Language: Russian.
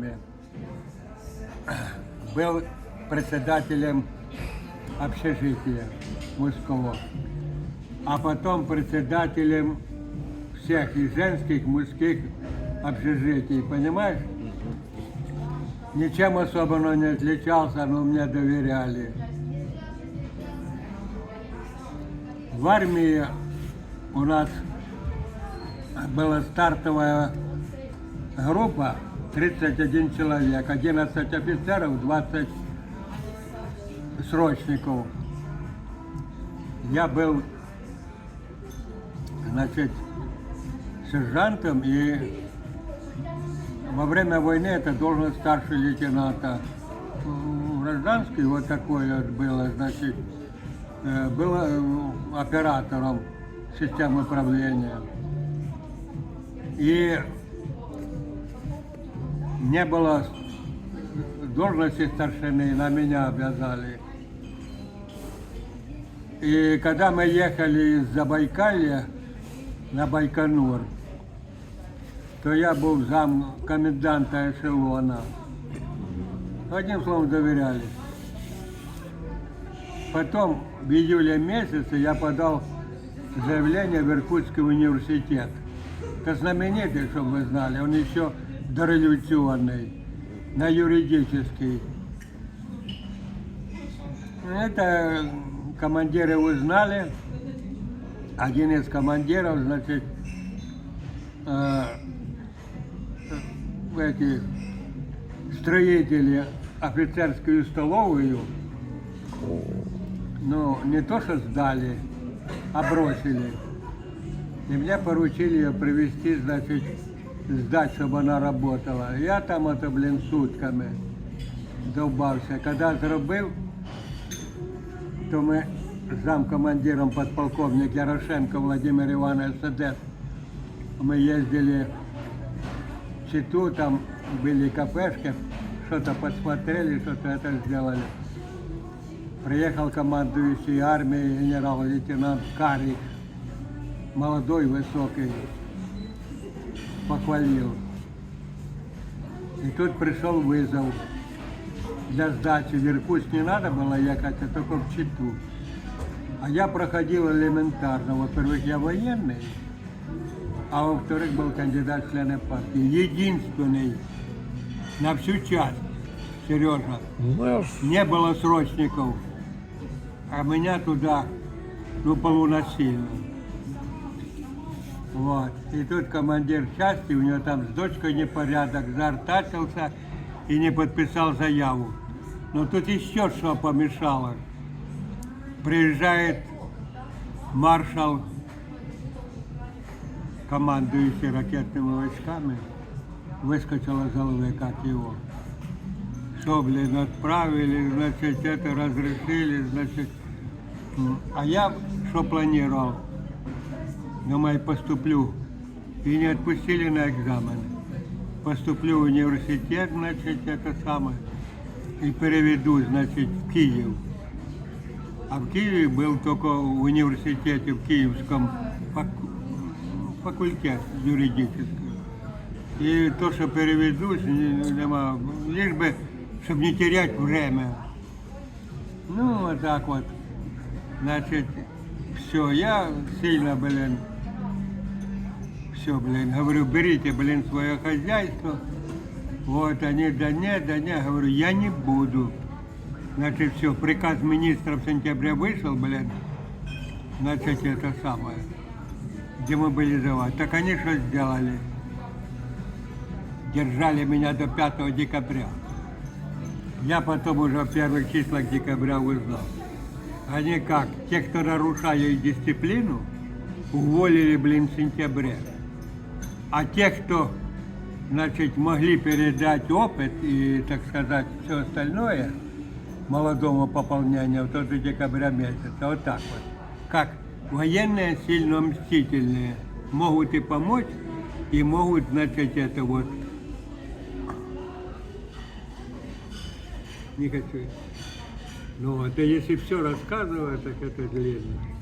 армии. Был председателем общежития мужского, а потом председателем всех и женских, мужских общежитий, понимаешь? Ничем особенно не отличался, но мне доверяли. В армии у нас была стартовая группа 31 человек, 11 офицеров, 20 срочников. Я был, значит, сержантом и во время войны это должность старший лейтенанта. Гражданский вот такое вот было, значит, э, был э, оператором системы управления. И не было должности старшины, на меня обязали. И когда мы ехали из Забайкалья на Байконур, то я был зам коменданта эшелона. Одним словом, доверяли. Потом, в июле месяце, я подал заявление в Иркутский университет. Это знаменитый, чтобы вы знали, он еще дореволюционный, на юридический. Это командиры узнали. Один из командиров, значит, э, эти строители офицерскую столовую, ну, не то что сдали, а бросили. И мне поручили ее привезти, значит, сдать, чтобы она работала. Я там это, блин, сутками довбався. Когда зробив, то ми замкомандиром подполковник Ярошенко Владимир Иванович Садет, мы ездили в Читу, там были кафешки, что-то посмотрели, что-то это сделали. Приехал командующий армией генерал-лейтенант Карик, молодой, высокий, похвалил. И тут пришел вызов для сдачи. В Иркутск не надо было ехать, а только в Читу. А я проходил элементарно. Во-первых, я военный, а во-вторых, был кандидат в члены партии. Единственный на всю часть, Сережа. Ну, Не было срочников, а меня туда, ну, полунасильно. Вот. И тут командир части, у него там с дочкой непорядок, заортачился и не подписал заяву. Но тут еще что помешало. Приезжает маршал, командующий ракетными войсками, выскочил из головы, как его. Что, блин, отправили, значит, это разрешили, значит. А я что планировал? Думаю, поступлю. И не отпустили на экзамен. Поступлю в университет, значит, это самое. И переведу, значит, в Киев. А в Киеве был только в университете, в Киевском фак- факультет юридический. И то, что переведусь, не- нема, лишь бы, чтобы не терять время. Ну, вот так вот. Значит, все, я сильно, блин, все, блин, говорю, берите, блин, свое хозяйство. Вот они, да нет, да нет, говорю, я не буду. Значит, все, приказ министра в сентябре вышел, блин, значит, это самое, демобилизовать. Так они что сделали? Держали меня до 5 декабря. Я потом уже в первых числах декабря узнал. Они как, те, кто нарушают дисциплину, уволили, блин, в сентябре. А те, кто, значит, могли передать опыт и, так сказать, все остальное молодому пополнению в тот же декабря месяца, вот так вот. Как военные сильно мстительные, могут и помочь, и могут, значит, это вот. Не хочу. Ну, это если все рассказывать, так это длинно.